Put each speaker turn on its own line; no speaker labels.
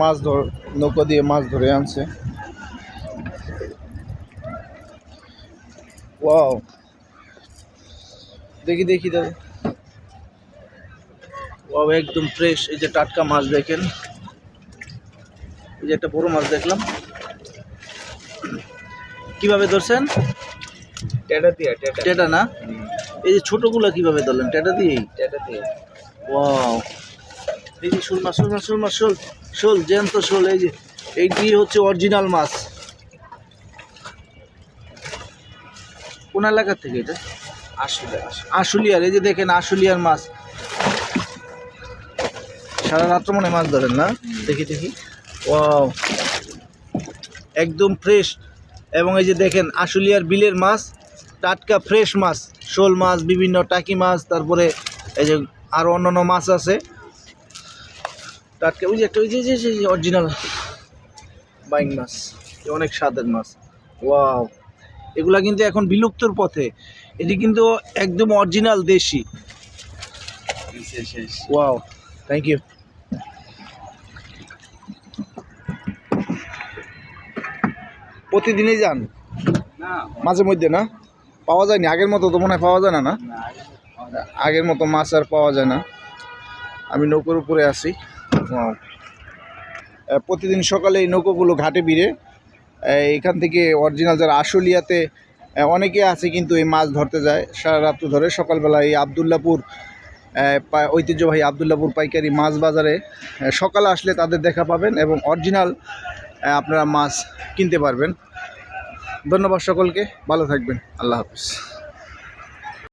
মাছ ধর নৌকা দিয়ে মাছ ধরে আনছে। ওয়াও। দেখি দেখি দাদা। ওয়াও একদম ফ্রেশ এই যে টাটকা মাছ দেখেন। এই যে একটা বড় মাছ দেখলাম। কীভাবে ধরছেন?
টেটা দিয়ে টেটা
টেটা না? এই যে ছোটগুলো কীভাবে ধরলেন? টেটা দিয়েই?
টেটা দিয়ে।
ওয়াও। এই যে শোল মাছ শোল মাছ শোল মাছ শোল শোল জ্যান্ত শোল এই যে এইটি হচ্ছে অরিজিনাল মাছ। কোন এলাকা থেকে এটা? আশুলিয়ার এই যে দেখেন আশুলিয়ার মাছ। সারা রাত্র মনে মাছ ধরেন না? দেখি দেখি। ওয়াও। একদম ফ্রেশ এবং এই যে দেখেন আশুলিয়ার বিলের মাছ টাটকা ফ্রেশ মাছ শোল মাছ বিভিন্ন টাকি মাছ তারপরে এই যে আরও অন্যান্য মাছ আছে। টাটকা ওই যে একটা ওই যে অরিজিনাল বাইং মাছ অনেক স্বাদের মাছ। ওয়াও। এগুলা কিন্তু এখন বিলুপ্তর পথে। এটি কিন্তু একদম অরিজিনাল দেশি। ওয়াও। থ্যাংক ইউ প্রতিদিনই যান?
না।
মাঝে মধ্যে না? পাওয়া যায়নি আগের মতো তো মনে হয় পাওয়া যায় না না? আগের মতো মাছ আর পাওয়া যায় না। আমি নৌকোর উপরে আছি। প্রতিদিন সকালে এই নৌকোগুলো ঘাটে ভিড়ে। এখান থেকে অরিজিনাল যারা আশুলিয়াতে অনেকে আছে কিন্তু এই মাছ ধরতে যায়, সারা রাত্র ধরে। সকালবেলা এই আবদুল্লাপুর ঐতিহ্যবাহী আবদুল্লাপুর পাইকারি মাছ বাজারে সকালে আসলে তাদের দেখা পাবেন এবং অরিজিনাল আপনারা মাছ কিনতে পারবেন। ধন্যবাদ সকলকে, ভালো থাকবেন। আল্লাহ হাফিজ।